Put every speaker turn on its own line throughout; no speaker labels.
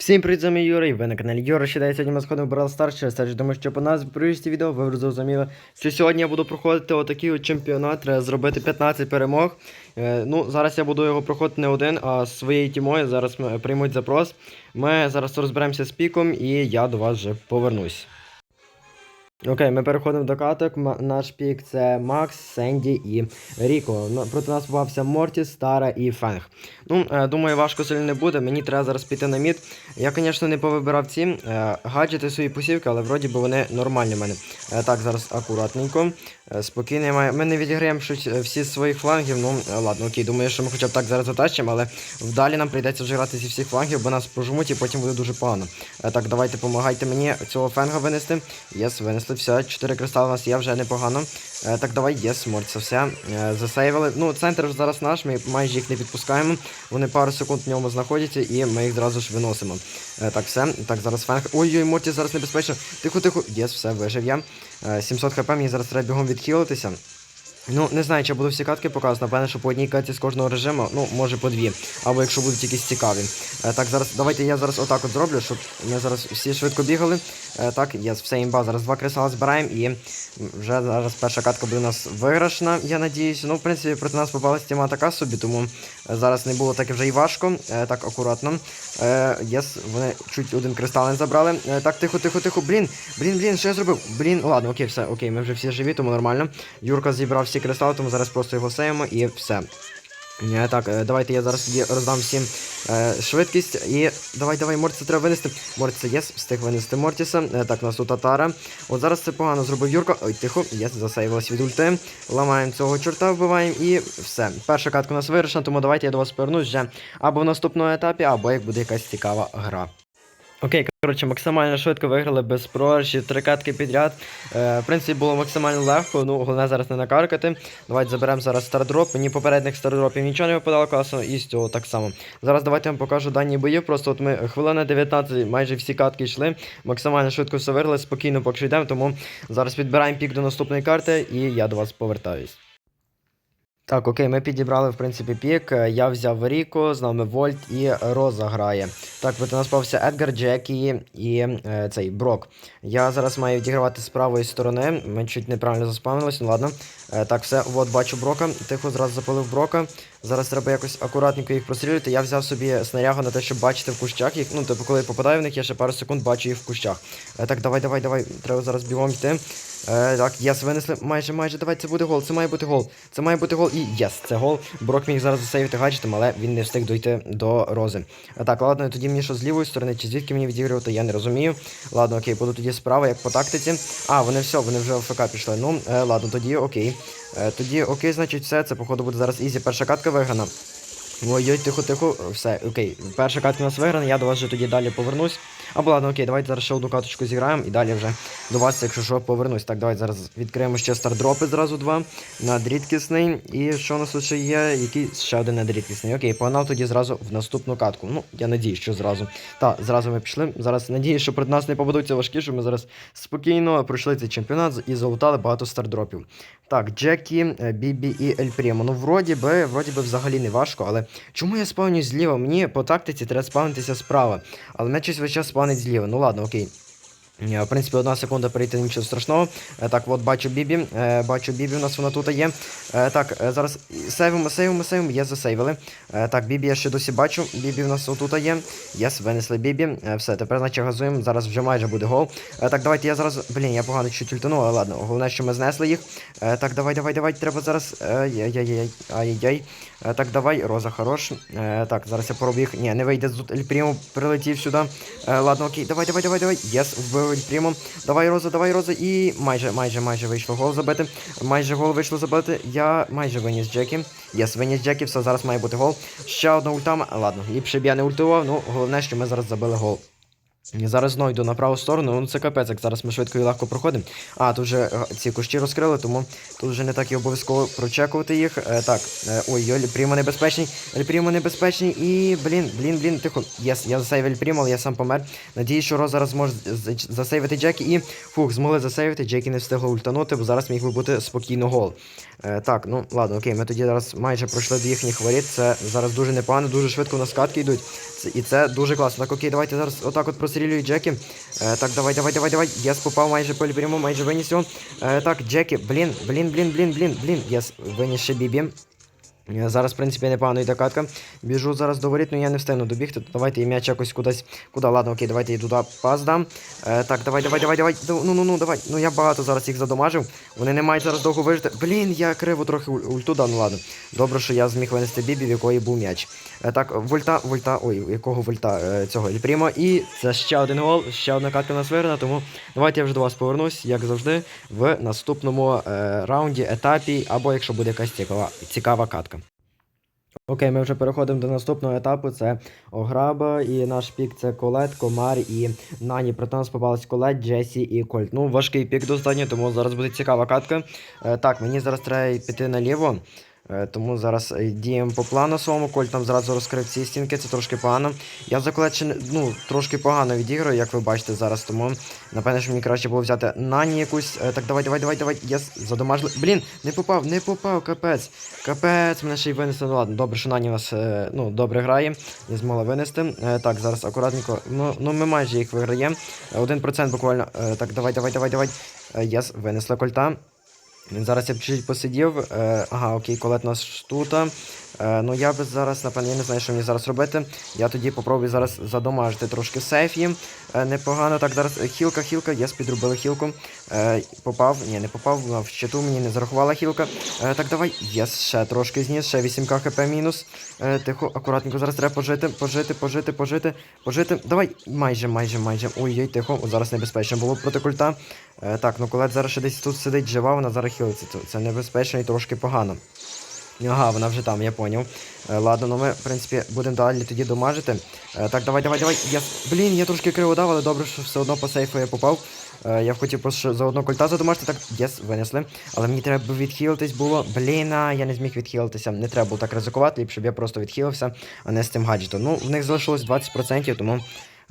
Всім привіт, з вами Юра, і ви на каналі Юра. Ще сьогодні ми сходимо в Brawl Stars, через те, що по нас прийшли відео, ви зрозуміли, що сьогодні я буду проходити отакий от чемпіонат, треба зробити 15 перемог. Е, ну, зараз я буду його проходити не один, а з своєю тімою. Зараз ми приймуть запрос. Ми зараз розберемося з піком і я до вас вже повернусь. Окей, ми переходимо до каток. Наш пік це Макс, Сенді і Ріко. Ну, проти нас попався Мортіс, Стара і Фенг. Ну, е, думаю, важко сильно не буде. Мені треба зараз піти на мід. Я, звісно, не повибирав ці е, гаджети свої посівки, але вроді би вони нормальні в мене. Е, так, зараз акуратненько. Спокійно. Ми не відіграємо щось всі з своїх флангів. Ну, ладно, окей, думаю, що ми хоча б так зараз затащимо, але вдалі нам прийдеться вже грати зі всіх флангів, бо нас пожмуть і потім буде дуже погано. Так, давайте допомагайте мені цього фенга винести. Єс, винесли, все, 4 кристали у нас є, вже непогано. Е, так, давай, єс, морця, все. Е, засейвили. Ну, центр зараз наш, ми майже їх не підпускаємо. Вони пару секунд в ньому знаходяться і ми їх зразу ж виносимо. Е, так, все. Так, зараз фенг. Ой-ой, Морті зараз небезпечно. Тихо, тихо. Єс, все, вижив я. Е, 700 хп, мені зараз треба бігом відхилитися. Ну, не знаю, чи я буду всі катки показувати, напевно, що по одній катці з кожного режиму, ну, може по дві. Або якщо будуть якісь цікаві. Е, так, зараз, давайте я зараз отак от зроблю, щоб ми зараз всі швидко бігали. Е, так, є все імба. Зараз два кресала збираємо і вже зараз перша катка буде у нас виграшна, я надіюсь. Ну, в принципі, проти нас попалась тіма така собі, тому е, зараз не було так вже і важко. Е, так, акуратно. Е, єс, вони чуть один кристал не забрали. Е, так, тихо, тихо, тихо. Блін, блін, блін, що я зробив? Блін, ладно, окей, все, окей, ми вже всі живі, тому нормально. Юрка зібрав всі кристали, тому зараз просто його сеємо і все. Е, Так, е, давайте я зараз тоді роздам всім е, швидкість. І давай, давай, Мортіса треба винести. Мортіса, єс, встиг винести Мортіса. Е, так, нас тут татара. От зараз це погано зробив Юрка. Ой, тихо, єс, засейвилась від ульти. Ламаємо цього чорта, вбиваємо і все. Перша катка у нас вирішена, тому давайте я до вас повернусь вже або в наступному етапі, або як буде якась цікава гра. Окей, коротше, максимально швидко виграли без програшів, три катки підряд. Е, в принципі, було максимально легко, ну головне зараз не накаркати. Давайте заберемо зараз стардроп. Мені попередніх стардропів нічого не випадало класно, і з цього так само. Зараз давайте вам покажу дані бої. Просто от ми хвилина 19, майже всі катки йшли. Максимально швидко все виграли, спокійно поки що йдемо, тому зараз підбираємо пік до наступної карти і я до вас повертаюсь. Так, окей, ми підібрали в принципі пік. Я взяв Ріко, з нами Вольт і Роза грає. Так, проти нас пався Едгар, Джекі і е, цей Брок. Я зараз маю відігравати з правої сторони. Ми чуть неправильно заспавнились, ну ладно. Е, так, все, от бачу Брока. Тихо зразу запалив Брока. Зараз треба якось акуратненько їх прострілювати. Я взяв собі снарягу на те, щоб бачити в кущах їх. Ну, типу, коли я попадаю в них, я ще пару секунд бачу їх в кущах. Е, так, давай, давай, давай. Треба зараз бігом йти. Е, так, єс, винесли. Майже, майже, давай, це буде гол. Це має бути гол. Це має бути гол. І єс, це гол. Брок міг зараз засейвити гаджетом, але він не встиг дойти до рози. Е, так, ладно, тоді мені що з лівої сторони, чи звідки мені відігрувати, я не розумію. Ладно, окей, буду тоді справа, як по тактиці. А, вони все, вони вже в ФК пішли. Ну, е, ладно, тоді окей. Е, тоді окей, значить, все, це походу буде зараз ізі. Перша катка виграна. Ой-ой, тихо, тихо, все, окей. Перша катка у нас виграна, я до вас вже тоді далі повернусь. Або ладно, окей, давайте зараз ще одну каточку зіграємо і далі вже до вас, якщо що, повернусь. Так, давайте зараз відкриємо ще стардропи зразу два. Надрідкісний. І що у нас тут ще є? Який ще один надрідкісний. Окей, погнав тоді зразу в наступну катку. Ну, я надію, що зразу. Так, зразу ми пішли. Зараз надію, що проти нас не попадуться важкі, що ми зараз спокійно пройшли цей чемпіонат і залутали багато стардропів. Так, Джекі, е, Бібі і Ель Прімо. Ну, вроді би, вроді би взагалі не важко, але чому я спавнюсь зліва? Мені по тактиці треба спавнитися справа. Але мене щось весь час спавнить зліва. Ну ладно, окей. Е, В принципі, одна секунда перейти нічого страшного. Е, Так, от бачу Бібі. Е, Бачу Бібі, у нас вона тут є. Так, зараз сейвимо, сейвимо, сейвимо. Є засейвили. Так, Бібі я ще досі бачу. Бібі у нас отут є. Єс, винесли Бібі. Все, тепер наче газуємо. Зараз вже майже буде гол. Так, давайте я зараз. Блін, я погано чуть ультану, але ладно. Головне, що ми знесли їх. Так, давай, давай, давай. Треба зараз. Ай-яй-яй. Е, Так, давай, Роза хорош. Е, Так, зараз я пробіг. Ні, не вийде тут Ель Прімо прилетів сюди. Е, Ладно, окей, давай, давай, давай, давай. Єс, вбив Ель Прімо. Давай, Роза, давай, Роза. І майже, майже, майже вийшло гол забити. Майже гол вийшло забити. Я майже виніс Джекі. Єс, виніс Джекі, все, зараз має бути гол. Ще одна ульта. Ладно, ліпше б я не ультував, ну головне, що ми зараз забили гол. І Зараз знову йду на праву сторону, ну це капець, як зараз ми швидко і легко проходимо. А, тут вже е, ці кущі розкрили, тому тут вже не так і обов'язково прочекувати їх. Е, так, е, ой, ой, Прімо небезпечний, Прімо небезпечний і, блін, блін, блін, тихо. Єс, я засейвив Прімо, але я сам помер. Надіюсь, що Роз зараз з- засейвити Джекі і, фух, змогли засейвити, Джекі не встигло ультанути, бо зараз міг би бути спокійно гол. Е, так, ну ладно, окей, ми тоді зараз майже пройшли до їхніх воріт. Це зараз дуже непогано, дуже швидко на скатки йдуть. Це, і це дуже класно. Так, окей, давайте зараз отак от прострілюю Джекі. Е, так, давай, давай, давай, давай. Єс, попав майже по прямо, майже виніс його. Е, так, Джекі, блін, блін, блін, блін, блін, блін. Єс, виніс ще Бібі. Е, Зараз, в принципі, непогано йде катка. Біжу зараз до воріт, але я не встигну добігти. Давайте і м'яч якось кудись. Куди? Ладно, окей, давайте і туди пас дам. Е, так, давай, давай, давай, давай. Ну, ну, ну, давай. Ну я багато зараз їх задомажив. Вони не мають зараз довго вижити. Блін, я криво трохи уль- ульту дав, ну ладно. Добре, що я зміг винести бібі, в якої був м'яч. Е, так, вольта, вольта, ой, якого вольта е, цього Ельпрімо. І це ще один гол, ще одна катка нас виграна, тому давайте я вже до вас повернусь, як завжди, в наступному е, раунді, етапі, або якщо буде якась цікава, цікава катка. Окей, ми вже переходимо до наступного етапу. Це Ограба, і наш пік це Колет, Комар і Нані. Проти нас попались Колет, Джесі і Кольт. Ну, важкий пік достатньо, тому зараз буде цікава катка. Так, мені зараз треба піти наліво. Е, Тому зараз е, діємо по плану своєму. Кольт там зразу розкрив ці стінки, це трошки погано. Я за ну, трошки погано відіграю, як ви бачите зараз, тому напевне, що мені краще було взяти Нані якусь. Е, Так, давай, давай, давай, давай. Єс, задомажили. Блін, не попав, не попав, капець. Капець, мене ще й винесли. Ну ладно, добре, що Нані у нас ну, добре грає. Не змогла винести. Так, зараз акуратненько. Ну, ну ми майже їх виграємо. Один процент буквально. Так, давай, давай, давай, давай. Єс, винесли кольта. Він зараз я б чуть посидів. Е, ага, окей, колет нас тут. Е, ну я би зараз, напевно, я не знаю, що мені зараз робити. Я тоді попробую зараз задомажити трошки сейф їм. Е, непогано. Так, зараз е, хілка, хілка, єс, підробили хілку. Попав, ні, не попав, в щиту мені не зарахувала хілка. Так, давай. Єс, ще трошки зніс, ще 8к хп мінус. Тихо, акуратненько, зараз треба пожити, пожити, пожити, пожити, пожити. Давай, майже, майже, майже. Ой-ой, тихо. Зараз небезпечно було проти культа. Так, ну колет зараз ще десь тут сидить жива, вона зараз хилиться. Це, це небезпечно і трошки погано. Ага, вона вже там, я поняв. Е, ладно, ну ми, в принципі, будемо далі тоді домажити. Е, так, давай, давай, давай. Я... Блін, я трошки криво дав, але добре, що все одно по сейфу я попав. Е, я хотів просто заодно кольта задомажити, так, єс, винесли. Але мені треба відхилитись було. Блін, я не зміг відхилитися. Не треба було так ризикувати, ліпше б я просто відхилився, а не з цим гаджетом. Ну, в них залишилось 20%, тому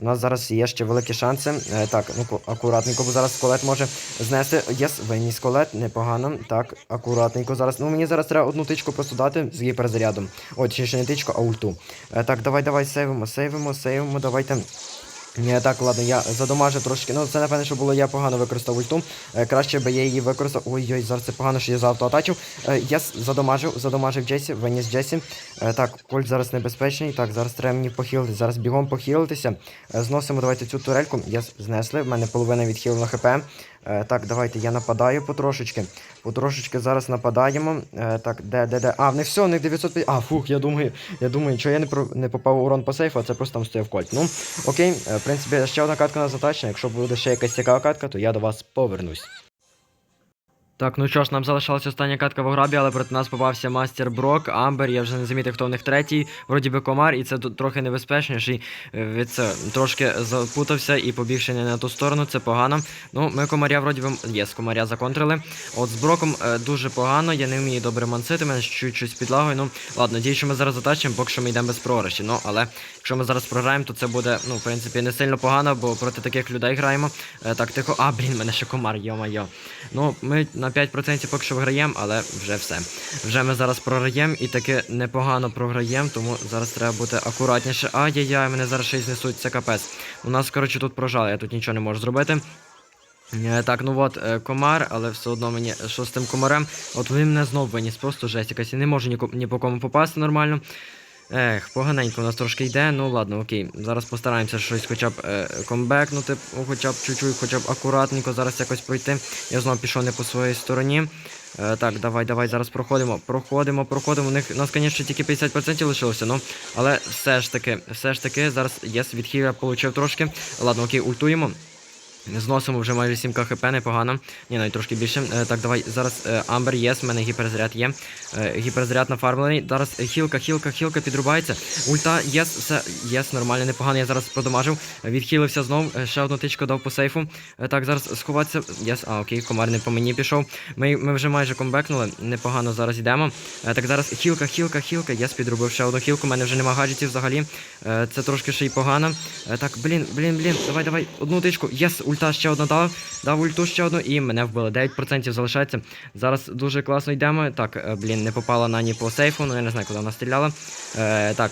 у нас зараз є ще великі шанси. Е, так, ну ку- акуратненько, бо зараз колет може знести. Єс, виніс колет, непогано. Так, акуратненько зараз. Ну мені зараз треба одну тичку просто дати з гіперзарядом. От, ще не тичку, а ульту. Е, так, давай, давай, сейвимо, сейвимо, сейвимо, давайте. Ні, так, ладно, я задомажу трошки. Ну, це напевне, що було, я погано використав ульту. Е, краще би я її використав. Ой-ой, зараз це погано, що я заавтоатачив. Е, я задомажив, задомажив Джесі, виніс Джесі. Е, так, Кольт зараз небезпечний. Так, зараз треба мені похилити. Зараз бігом похилитися. Е, зносимо давайте цю турельку. Я знесли, в мене половина відхилена хп. Е, так, давайте я нападаю потрошечки. Потрошечки зараз нападаємо. Е, так, де, де, де. А, них все, не них 905. А, фух, я думаю, я думаю, що я не, про... не попав урон по сейфу, а це просто там стояв кольт. Ну, окей, е, в принципі, ще одна катка на затачення. Якщо буде ще якась цікава катка, то я до вас повернусь. Так, ну що ж, нам залишилася остання катка в ограбі, але проти нас попався мастер Брок, Амбер, я вже не замітив, хто в них третій, вроді би комар, і це трохи небезпечніше. е, Від це трошки запутався і побігши не на ту сторону, це погано. Ну, ми комаря вроді би є, з комаря законтрили. От з Броком е, дуже погано, я не вмію добре мансити, мене чуть-чуть з підлагою. Ну, ладно, надію, що ми зараз затачимо, поки що ми йдемо без програші. Ну, але якщо ми зараз програємо, то це буде, ну, в принципі, не сильно погано, бо проти таких людей граємо. Е, так, тихо. А, блін, мене ще комар, йо-майо. Ну, ми на 5% поки що виграємо, але вже все. Вже ми зараз програємо і таки непогано програємо, тому зараз треба бути акуратніше. Ай-яй-яй, мене зараз ще й знесуть, це капець. У нас, коротше, тут прожали, я тут нічого не можу зробити. Е, Так, ну от е, комар, але все одно мені що з тим комарем. От він мене знов виніс, просто жесть якась. Я не можу ні, по кому попасти нормально. Ех, поганенько у нас трошки йде. Ну ладно, окей. Зараз постараємося щось хоча б е, комбекнути, ну, хоча б чуть-чуть, хоча б акуратненько зараз якось пройти. Я знову пішов не по своїй стороні. Е, так, давай, давай, зараз проходимо. Проходимо, проходимо. У них у нас, звісно, тільки 50% лишилося, ну. Але все ж таки, все ж таки, зараз єс, від хіля получив трошки. Ладно, окей, ультуємо. Зносимо вже майже 7 хп, непогано. Ні, навіть трошки більше. Е, так, давай зараз е, Амбер єс, в мене гіперзаряд є. Е, гіперзаряд нафармлений. Зараз хілка, хілка, хілка підрубається. Ульта, єс, все, єс, нормально, непогано. Я зараз продамажив. Відхилився знов. Ще одну тичку дав по сейфу. Так, зараз сховатися. Єс, а, окей, комар не по мені пішов. Ми, ми вже майже комбекнули. Непогано зараз йдемо. Так, зараз хілка, хілка, хілка. Єс, підробив ще одну хілку. У мене вже нема гаджетів взагалі. Це трошки ще й погано. Так, блін, блін, блін. Давай, давай. Одну тичку. Єс, ульта ще одна дав. Дав ульту ще одну і мене вбили. 9% залишається. Зараз дуже класно йдемо. Так, е, блін, не попала на ні по сейфу, ну я не знаю, куди вона стріляла. Е, так.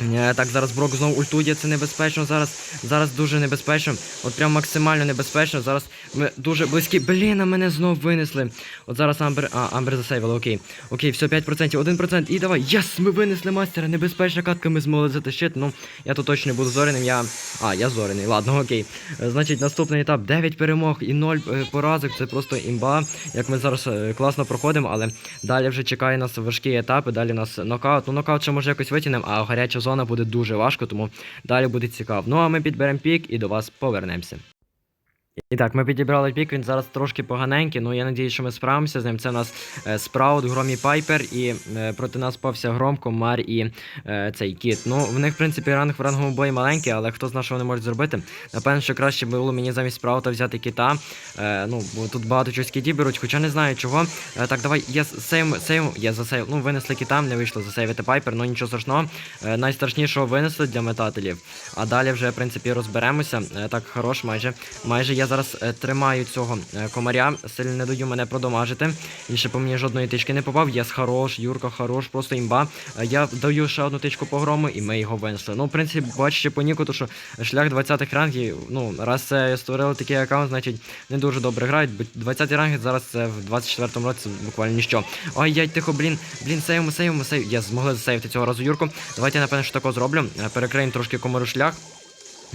Е, Так, зараз Брок знову ультує, це небезпечно. Зараз зараз дуже небезпечно. От прям максимально небезпечно. Зараз ми дуже близькі. Блін, а мене знов винесли. От зараз Амбер. А, Амбер засейвила, окей. Окей, все, 5%, 1%. І давай. Єс, ми винесли мастера. Небезпечна катка, ми змогли затащити. Ну, я тут точно не буду зореним. Я. А, я зорений. Ладно, окей. Е, Значить, наступний етап 9 перемог і 0 е, поразок. Це просто імба. Як ми зараз класно проходимо, але далі вже чекає нас важкі етапи. Далі нас нокаут. Ну, нокаут ще може якось витягнемо, а гаряча зона буде дуже важко, тому далі буде цікаво. Ну а ми підберемо пік і до вас повернемося. І так, ми підібрали пік, він зараз трошки поганенький, ну я надію, що ми справимося з ним. Це у нас е, Спраут, Гром і Пайпер, і е, проти нас пався Гром, Комар і е, цей кіт. Ну, в них, в принципі, ранг в ранговому бої маленький, але хто знає, що вони можуть зробити. Напевно, що краще було мені замість Спраута взяти кіта. Е, ну, бо тут багато чогось кіті беруть, хоча не знаю чого. Е, так, давай, я сейм, сейм, я засейв. Ну, винесли кіта, не вийшло засейвити Пайпер, ну нічого страшного. Е, найстрашнішого винесли для метателів. А далі вже, в принципі, розберемося. Е, так, хорош, майже. Майже я зараз е, тримаю цього е, комаря, сильно не даю мене продомажити. І ще по мені жодної тички не попав. Єс хорош, Юрка хорош, просто імба. Е, я даю ще одну тичку по грому, і ми його винесли. Ну, в принципі, бачите по Ніку, то що шлях 20-х рангів, ну, раз це створили такий аккаунт, значить не дуже добре грають. бо 20-ті ранги зараз це в 24-му році буквально ніщо. Ой, яй, тихо, блін, блін, сейвимо, сейвимо, сейв. Я змогли засейвити цього разу Юрку. Давайте напевно, що тако зроблю. Перекриємо трошки комару шлях.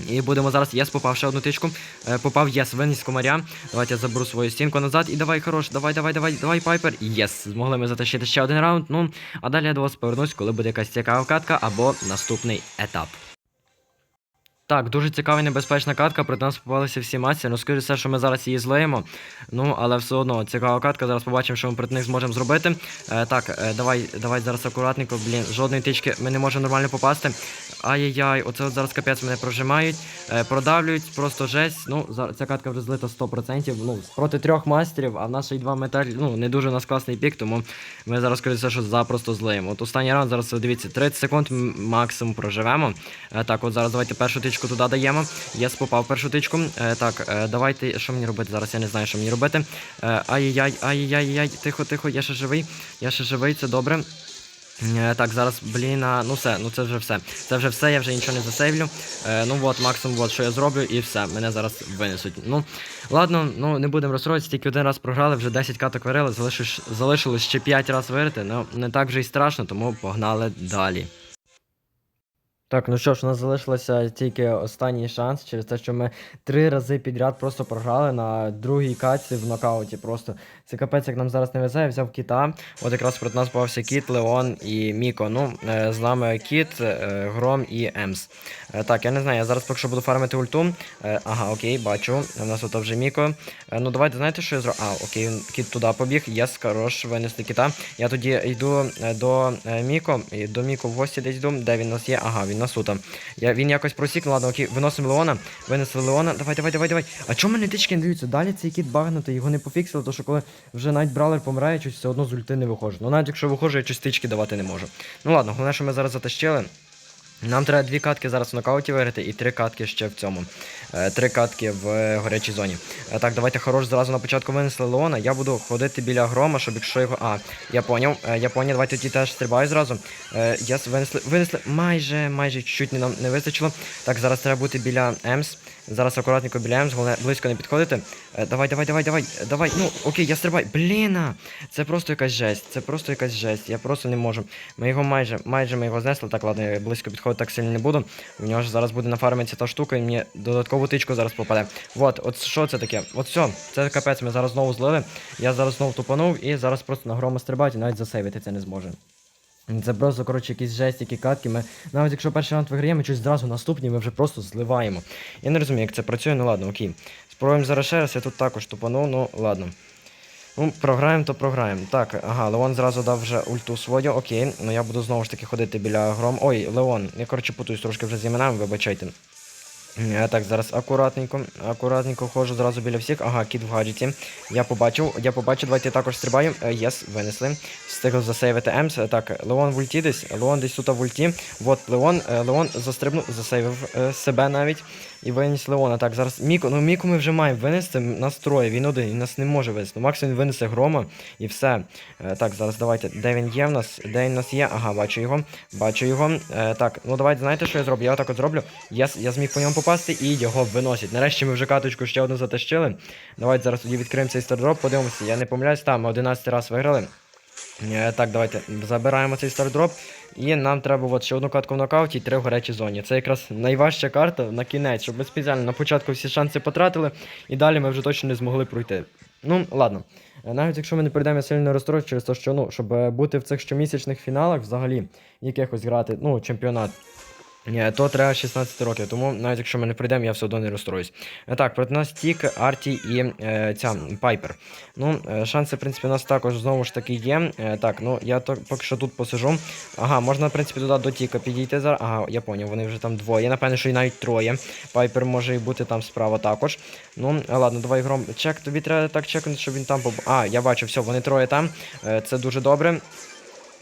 І будемо зараз єс, попав ще одну тичку. Е, попав єс, виніс комаря. Давайте я заберу свою стінку назад. І давай, хорош, давай, давай, давай, давай, пайпер. Єс, змогли ми затащити ще один раунд. Ну, а далі я до вас повернусь, коли буде якась цікава катка або наступний етап. Так, дуже цікава і небезпечна катка, проти нас попалися всі маці. Ну, скоріше все, що ми зараз її злиємо. Ну, але все одно цікава катка. Зараз побачимо, що ми проти них зможемо зробити. Е, так, е, давай, давай зараз акуратненько. Блін, жодної тички ми не можемо нормально попасти. Ай-яй-яй, оце от зараз капець мене прожимають, е, продавлюють, просто жесть. Ну, зараз ця катка вже злита 100%. Ну, проти трьох мастерів, а в нас ще й два металі. Ну, не дуже у нас класний пік, тому ми зараз, скоріше що запросто злиємо. От останній раунд, зараз дивіться, 30 секунд максимум проживемо. Е, так, от зараз давайте першу тичку туди даємо. Я попав першу тичку. Е, так, е, давайте. Що мені робити? Зараз я не знаю, що мені робити. Е, ай-яй, ай-яй-яй, тихо, тихо, я ще живий. Я ще живий, це добре. Е, Так, зараз, блін, ну все, ну це вже все. Це вже все, я вже нічого не засейвлю. Е, ну от, максимум, от, що я зроблю, і все, мене зараз винесуть. Ну, ладно, ну не будемо розстроїтися, тільки один раз програли, вже 10 каток варили, залишилось, ще 5 разів вирити, ну не так вже й страшно, тому погнали далі. Так, ну що ж, у нас залишилося тільки останній шанс через те, що ми три рази підряд просто програли на другій катці в нокауті. Просто це капець, як нам зараз не везе, я взяв кіта. От якраз проти нас попався кіт, Леон і Міко. Ну, е, з нами кіт, е, Гром і Емс. Е, Так, я не знаю, я зараз поки що буду фармити ульту. Ага, окей, бачу. У нас тут вже Міко. Ну давайте знаєте, що я зроблю? А, окей, кіт туди побіг. Єс, хорош, винесли кіта. Я тоді йду до Міко, до Міко в гості десь йду. Де він у нас є? Ага, він у на тут. Я, він якось просік, ну ладно, окей, виносимо Леона. Винесли Леона. Давай, давай, давай, давай. А чому мене тички не даються? Далі цей кіт багнутий, його не пофіксили, то що коли вже навіть бралер помирає, щось все одно з ульти не виходжу. Ну навіть якщо виходжу, я щось тички давати не можу. Ну ладно, головне, що ми зараз затащили. Нам треба дві катки зараз в нокауті виграти і три катки ще в цьому. Е, три катки в горячій зоні. Е, так, давайте хорош зразу на початку винесли Леона. Я буду ходити біля грома, щоб якщо його. А, я поняв. Е, я поняв, давайте тоді теж стрибаю зразу. Я винесли. Винесли майже, майже чуть-чуть нам не вистачило. Так, зараз треба бути біля Емс. Зараз акуратненько біля Емс, головне близько не підходити. Давай, давай, давай, давай, давай. Ну, окей, я стрибаю. Бліна! Це просто якась жесть. Це просто якась жесть. Я просто не можу. Ми його майже, майже ми його знесли. Так, ладно, я близько підходити так сильно не буду. У нього ж зараз буде нафармитися та штука, і мені додаткову тичку зараз попаде. Вот, от що це таке? От все, це капець, ми зараз знову злили. Я зараз знову тупанув і зараз просто на грома стрибають і навіть засейвити це не зможе. Це просто, коротше, якісь жесть, катки. Ми, навіть якщо перший раунд виграємо, щось зразу наступні ми вже просто зливаємо. Я не розумію, як це працює, ну ладно, окей. Спробуємо зараз ще раз, я тут також тупану, ну ладно. Ну, програємо, то програємо. Так, ага, Леон зразу дав вже ульту свою, окей. Ну я буду знову ж таки ходити біля гром. Ой, Леон, я коротше путаюсь трошки вже з іменами, вибачайте. Я так, зараз акуратненько, акуратненько ходжу зразу біля всіх. Ага, кіт в гаджеті. Я побачив, я побачив, давайте я також стрибаю. Е, Єс, винесли. Встигли засейвити Емс. Е, Так, Леон в ульті десь. Леон десь тут в ульті. Вот Леон. Е, Леон застрибнув, засейвив себе навіть. І виніс Леона. Так, зараз Міку. Ну Міку ми вже маємо винести. Нас троє, він один, він нас не може винести. Ну, максимум він винесе грома і все. Е, Так, зараз давайте. Де він є в нас? Де він у нас є? Ага, бачу його. Бачу його. Е, Так, ну давайте, знаєте, що я зроблю? Я отак от зроблю. Я, я зміг по ньому попасти і його виносять. Нарешті ми вже каточку ще одну затащили. Давайте зараз тоді відкриємо цей стардроп, подивимося. Я не помиляюсь, там ми 11 раз виграли. Е, Так, давайте забираємо цей стардроп. І нам треба от ще одну катку в нокауті і три в гарячій зоні. Це якраз найважча карта на кінець, щоб ми спеціально на початку всі шанси потратили, і далі ми вже точно не змогли пройти. Ну, ладно. Е, Навіть якщо ми не прийдемо, сильно розстроюсь через те, що ну, щоб е, бути в цих щомісячних фіналах взагалі якихось грати, ну, чемпіонат. Ні, то треба 16 років, тому навіть якщо ми не прийдемо, я все одно не розстроюсь. Е, Так, проти нас Тік, Арті і е, ця Пайпер. Ну, е, шанси, в принципі, у нас також знову ж таки є. Е, так, ну я то поки що тут посижу. Ага, можна, в принципі, туди до Тіка підійти зараз. Ага, я поняв, вони вже там двоє. Напевно, що і навіть троє. Пайпер може і бути там справа також. Ну, е, ладно, давай гром. Чек, тобі треба так чекнути, щоб він там поб... А, я бачу, все, вони троє там. Е, це дуже добре.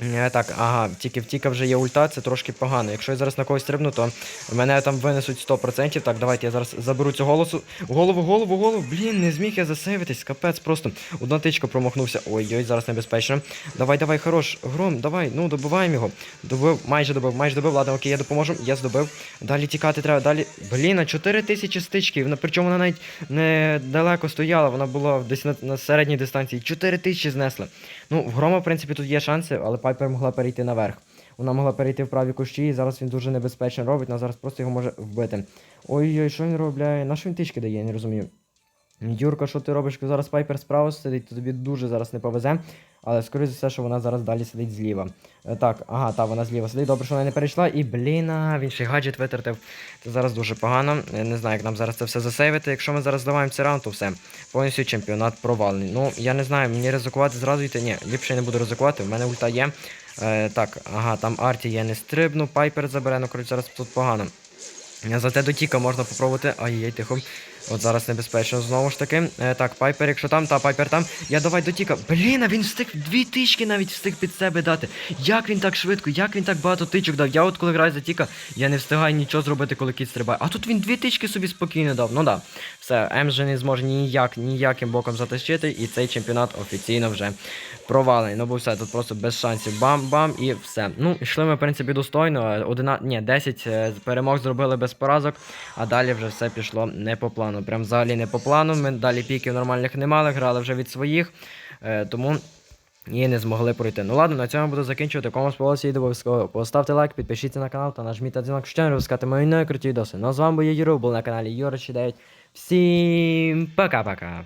Е, Так, ага, тільки в Тіка вже є ульта, це трошки погано. Якщо я зараз на когось стрибну, то мене там винесуть 100%. Так, давайте я зараз заберу цю голосу. Голову, голову, голову. Блін, не зміг я засейвитись, капець просто. Одна тичка промахнувся. Ой-ой, зараз небезпечно. Давай, давай, хорош. Гром, давай, ну добиваємо його. Добив, майже добив, майже добив. Ладно, окей, я допоможу. Я здобив. Далі тікати треба, далі. Блін, а 4 тисячі стичків. Причому вона навіть не далеко стояла, вона була десь на, на середній дистанції. 4 тисячі знесла. Ну, в Грома, в принципі, тут є шанси, але Пайпер могла перейти наверх. Вона могла перейти в праві кущі, і зараз він дуже небезпечно робить, вона зараз просто його може вбити. Ой-ой, що він робляє? На що він тички дає, я не розумію. Юрка, що ти робиш? Зараз Пайпер справа сидить, то тобі дуже зараз не повезе. Але скоріше за все, що вона зараз далі сидить зліва. Е, Так, ага, та вона зліва сидить. Добре, що вона не перейшла. І блін, він ще гаджет витратив. Це зараз дуже погано. Я не знаю, як нам зараз це все засейвити. Якщо ми зараз здаваємо цей раунд, то все. Повністю чемпіонат провалений. Ну, я не знаю, мені ризикувати зразу йти. Ні, ліпше я не буду ризикувати, в мене ульта є. Е, так, ага, там Арті я не стрибну, Пайпер забере, ну коротше, зараз тут погано. Е, Зате до Тіка можна попробувати. Ай-яй, тихо. От зараз небезпечно знову ж таки. Е, так, Пайпер, якщо там, та Пайпер там. Я давай до Тіка. Блін, а він встиг дві тички навіть встиг під себе дати. Як він так швидко, як він так багато тичок дав. Я от коли граю за Тіка, я не встигаю нічого зробити, коли кіт стрибає. А тут він дві тички собі спокійно дав. Ну да. Все, М вже не зможе ніяк, ніяким боком затащити, і цей чемпіонат офіційно вже провалений. Ну бо все, тут просто без шансів. Бам-бам і все. Ну, йшли ми, в принципі, достойно. 11, ні, 10 е, перемог зробили без поразок, а далі вже все пішло не по плану. Прям взагалі не по плану. Ми далі піків нормальних не мали, грали вже від своїх. Е, тому. І не змогли пройти. Ну ладно, на цьому буду закінчувати. Кому сподобалося відео, обов'язково поставте лайк, підпишіться на канал та нажміть на дзвінок, щоб не розпускати мої нові круті відоси. Ну а з вами був я Юру, був на каналі Юра 9. Всім пока-пока.